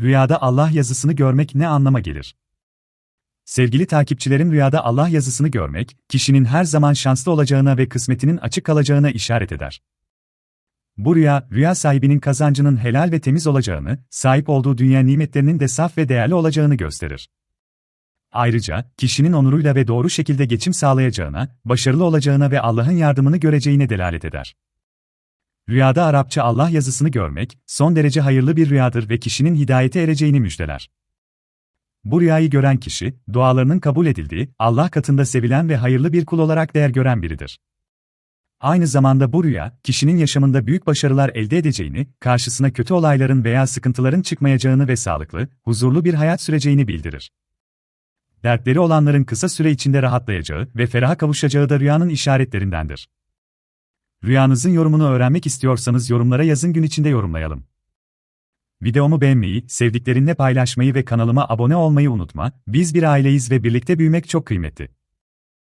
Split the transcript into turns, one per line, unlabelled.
Rüyada Allah yazısını görmek ne anlama gelir? Sevgili takipçilerin rüyada Allah yazısını görmek, kişinin her zaman şanslı olacağına ve kısmetinin açık kalacağına işaret eder. Bu rüya, rüya sahibinin kazancının helal ve temiz olacağını, sahip olduğu dünya nimetlerinin de saf ve değerli olacağını gösterir. Ayrıca, kişinin onuruyla ve doğru şekilde geçim sağlayacağına, başarılı olacağına ve Allah'ın yardımını göreceğine delalet eder. Rüyada Arapça Allah yazısını görmek, son derece hayırlı bir rüyadır ve kişinin hidayete ereceğini müjdeler. Bu rüyayı gören kişi, dualarının kabul edildiği, Allah katında sevilen ve hayırlı bir kul olarak değer gören biridir. Aynı zamanda bu rüya, kişinin yaşamında büyük başarılar elde edeceğini, karşısına kötü olayların veya sıkıntıların çıkmayacağını ve sağlıklı, huzurlu bir hayat süreceğini bildirir. Dertleri olanların kısa süre içinde rahatlayacağı ve feraha kavuşacağı da rüyanın işaretlerindendir. Rüyanızın yorumunu öğrenmek istiyorsanız yorumlara yazın gün içinde yorumlayalım. Videomu beğenmeyi, sevdiklerinle paylaşmayı ve kanalıma abone olmayı unutma, biz bir aileyiz ve birlikte büyümek çok kıymetli.